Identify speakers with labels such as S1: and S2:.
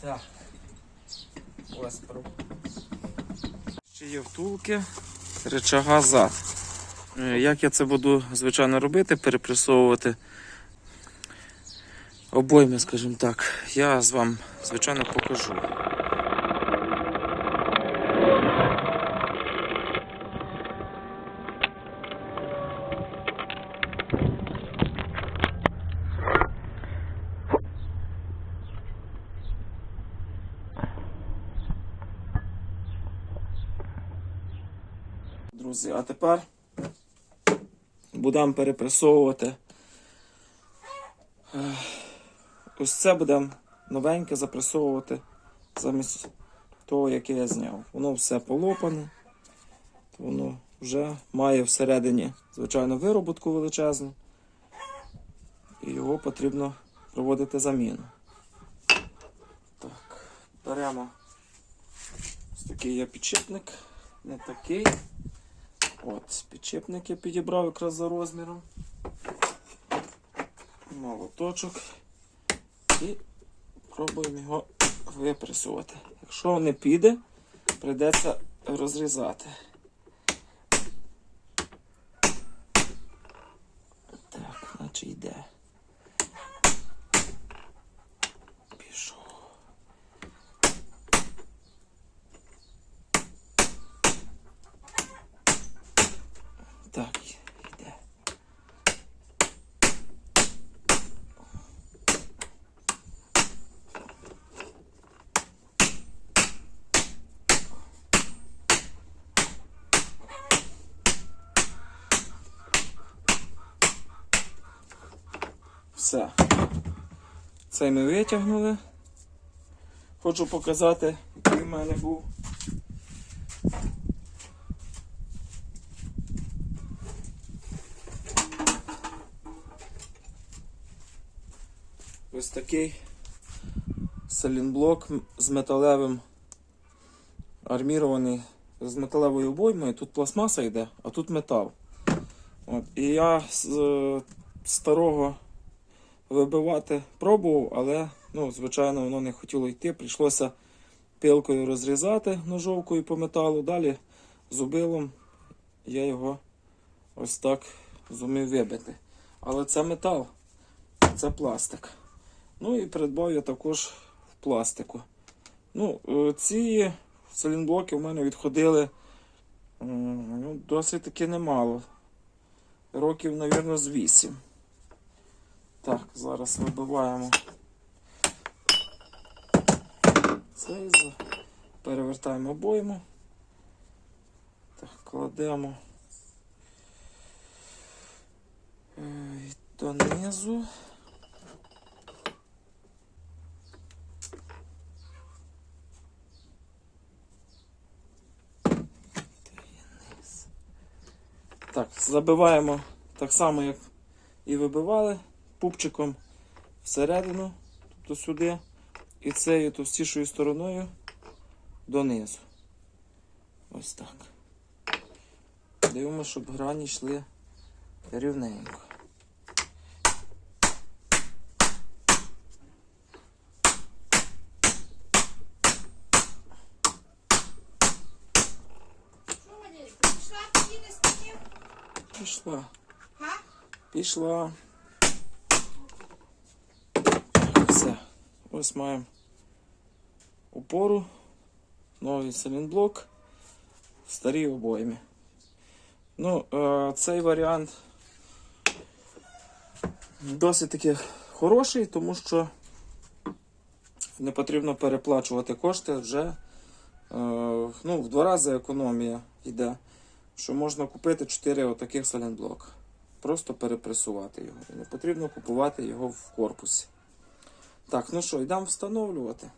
S1: Так. Ось про. Ще є втулки, речага зад. Е, Як я це буду, звичайно, робити, перепресовувати обойми, скажімо так, я з вам, звичайно, покажу. Друзі, а тепер будемо перепресовувати. Ось це будемо новеньке запресовувати замість того, яке я зняв. Воно все полопане, воно вже має всередині, звичайно, вироботку величезну. І його потрібно проводити заміну. Так, беремо ось такий є підшипник, не такий. От, підчепник я підібрав якраз за розміром. Молоточок. І пробуємо його випресувати. Якщо не піде, прийдеться розрізати. Так, наче йде. Пішов. Так, йде. Все. Цей ми витягнули. Хочу показати, який в мене був. Ось такий салінблок з металевим армірований з металевою обоймою. Тут пластмаса йде, а тут метал. От. І я з е, старого вибивати пробував, але, ну, звичайно, воно не хотіло йти. Прийшлося пилкою розрізати ножовкою по металу. Далі зубилом я його ось так зумів вибити. Але це метал, це пластик. Ну і придбав я також в пластику. Ну, е, ці салінблоки в мене відходили ну, досить таки немало. Років, мабуть, з 8. Так, зараз вибиваємо цей, перевертаємо обойму. Так, кладемо е, донизу. Так, забиваємо так само, як і вибивали пупчиком всередину, тобто сюди, і цією товстішою стороною донизу. Ось так. Дивимося, щоб грані йшли рівненько.
S2: Пішла?
S1: Пішла.
S2: Га?
S1: Пішла. Все. Ось маємо опору, новий салінблок, старі обойми. Ну, е, цей варіант досить таки хороший, тому що не потрібно переплачувати кошти вже е, ну, в два рази економія йде, що можна купити 4 отаких салінблока просто перепресувати його. І не потрібно купувати його в корпусі. Так, ну що, йдемо встановлювати.